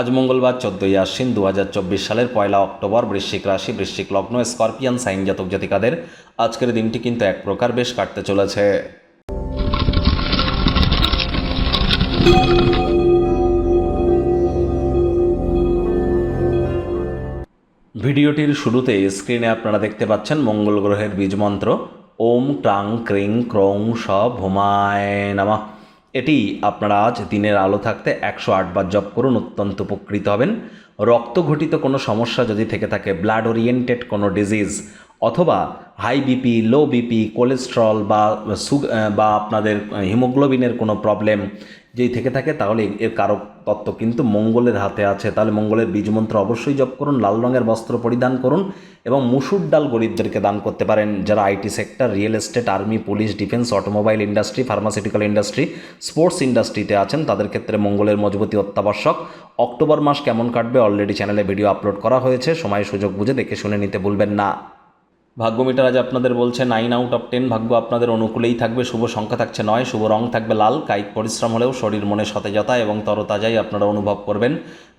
আজ মঙ্গলবার চোদ্দই আশ্বিন দু হাজার চব্বিশ সালের পয়লা অক্টোবর বৃশ্চিক রাশি, বৃশ্চিক লগ্ন, স্করপিয়ান, সাইন জাতক জাতিকাদের আজকের দিনটি কিন্তু এক প্রকার বেশ কাটতে চলেছে। ভিডিওটির শুরুতে স্ক্রিনে আপনারা দেখতে পাচ্ছেন মঙ্গল গ্রহের বীজ মন্ত্র, ওম, টাং, ক্রিং, ক্রৌং স ভুমায় নামা। এটি আপনারা আজ দিনের আলো থাকতে একশো আটবার জপ করুন, অত্যন্ত উপকৃত হবেন। রক্তঘটিত কোনো সমস্যা যদি থেকে থাকে ব্লাড ওরিয়েন্টেড কোনো ডিজিজ অথবা high BP low BP cholesterol বা বা আপনাদের হিমোগ্লোবিনের কোনো প্রবলেম যেই থেকে থাকে তাহলে এর কারক তত্ত্ব কিন্তু মঙ্গলের হাতে আছে। তাহলে মঙ্গলের বীজমন্ত্র অবশ্যই জপ করুন, লাল রঙের বস্ত্র পরিধান করুন এবং মুসুর ডাল গরিবদেরকে দান করতে পারেন। যারা IT sector real estate army police defence automobile industry pharmaceutical industry sports ইন্ডাস্ট্রিতে আছেন, তাদের ক্ষেত্রে মঙ্গলের মজবুতি অত্যাবশ্যক। অক্টোবর মাস কেমন কাটবে? অলরেডি চ্যানেলে ভিডিও আপলোড করা হয়েছে। সময় সুযোগ বুঝে দেখে শুনে নিতে ভুলবেন না। ভাগ্য মিটার আজ আপনাদের বলছে নাইন আউট অফ টেন ভাগ্য আপনাদের অনুকূলেই থাকবে, শুভ সংখ্যা থাকছে নয়, শুভ রং থাকবে লাল, কায়িক পরিশ্রম হলেও শরীর মনে সতেজতা এবং তরতাজাই আপনারা অনুভব করবেন।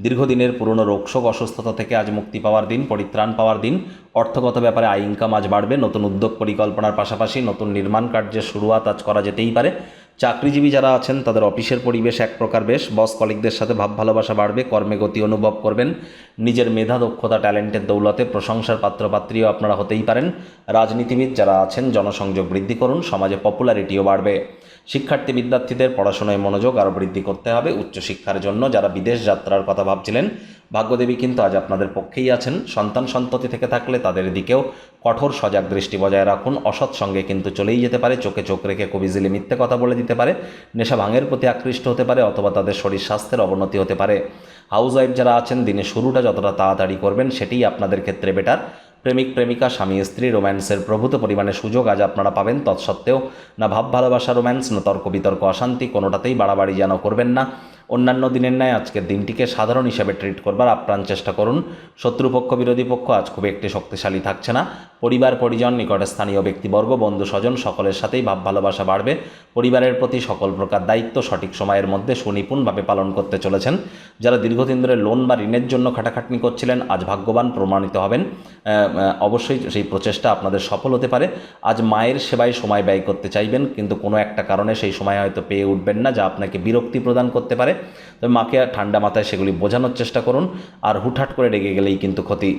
দীর্ঘদিনের পুরনো রোগশোক, অসুস্থতা থেকে আজ মুক্তি পাওয়ার দিন, পরিত্রাণ পাওয়ার দিন, অর্থগত ব্যাপারে আয় ইনকাম আজ বাড়বে, নতুন উদ্যোগ পরিকল্পনার পাশাপাশি নতুন নির্মাণ কার্যের শুরুয়াত আজ করা যেতেই পারে। চাকরিজীবী যারা আছেন, তাদের অফিসের পরিবেশ এক প্রকার বেশ। বস কলিকদের সাথে ভাব ভালোবাসা বাড়বে, কর্মে গতি অনুভব করবেন। নিজের মেধা, দক্ষতা, ট্যালেন্টের দৌলতে প্রশংসার পাত্রপাত্রীও আপনারা হতেই পারেন। রাজনীতিবিদ যারা আছেন, জনসংযোগ বৃদ্ধি করুন, সমাজে পপুলারিটিও বাড়বে। শিক্ষার্থী, বিদ্যার্থীদের পড়াশোনায় মনোযোগ আরও বৃদ্ধি করতে হবে। উচ্চশিক্ষার জন্য যারা বিদেশ যাত্রার কথা ভাবছিলেন ভাগ্যদেবী কিন্তু আজ আপনাদের পক্ষেই আছেন। সন্তান সন্ততি থেকে থাকলে তাদের দিকেও কঠোর সজাগ দৃষ্টি বজায় রাখুন। অসৎ সঙ্গে কিন্তু চলেই যেতে পারে। চোখে চোখ রেখে খুব ইজিলি মিথ্যে কথা বলে দিতে পারে। নেশা ভাঙের প্রতি আকৃষ্ট হতে পারে অথবা তাদের শরীর স্বাস্থ্যের অবনতি হতে পারে। হাউস ওয়াইফ যারা আছেন, দিনের শুরুটা যতটা তাড়াতাড়ি করবেন, সেটিই আপনাদের ক্ষেত্রে বেটার। প্রেমিক, প্রেমিকা, স্বামী, স্ত্রী, রোম্যান্সের প্রভূত পরিমাণে সুযোগ আজ আপনারা পাবেন। তৎসত্ত্বেও না ভাব, ভালোবাসা, রোম্যান্স, না তর্ক, বিতর্ক, অশান্তি কোনোটাতেই বাড়াবাড়ি যেন করবেন না। অন্যান্য দিনের ন্যায় আজকের দিনটিকে সাধারণ হিসাবে ট্রিট করবার আপ্রাণ চেষ্টা করুন। শত্রুপক্ষ, বিরোধী পক্ষ আজ খুব একটি শক্তিশালী থাকছে না। পরিবার, পরিজন, নিকটে স্থানীয় ব্যক্তিবর্গ, বন্ধু, স্বজন সকলের সাথেই ভাব ভালোবাসা বাড়বে। পরিবারের প্রতি সকল প্রকার দায়িত্ব সঠিক সময়ের মধ্যে সুনিপুণভাবে পালন করতে চলেছেন। যারা দীর্ঘদিন ধরে লোন বা ঋণের জন্য খাটাখাটনি করছিলেন, আজ ভাগ্যবান প্রমাণিত হবেন। অবশ্যই সেই প্রচেষ্টা আপনাদের সফল হতে পারে। আজ মায়ের সেবায় সময় ব্যয় করতে চাইবেন, কিন্তু কোনো একটা কারণে সেই সময় হয়তো পেয়ে উঠবেন না, যা আপনাকে বিরক্তি প্রদান করতে পারে। তবে মাকে ঠান্ডা মাথায় সেগুলি বোঝানোর চেষ্টা করুন, আর হুটহাট করে রেগে গেলেই কিন্তু ক্ষতি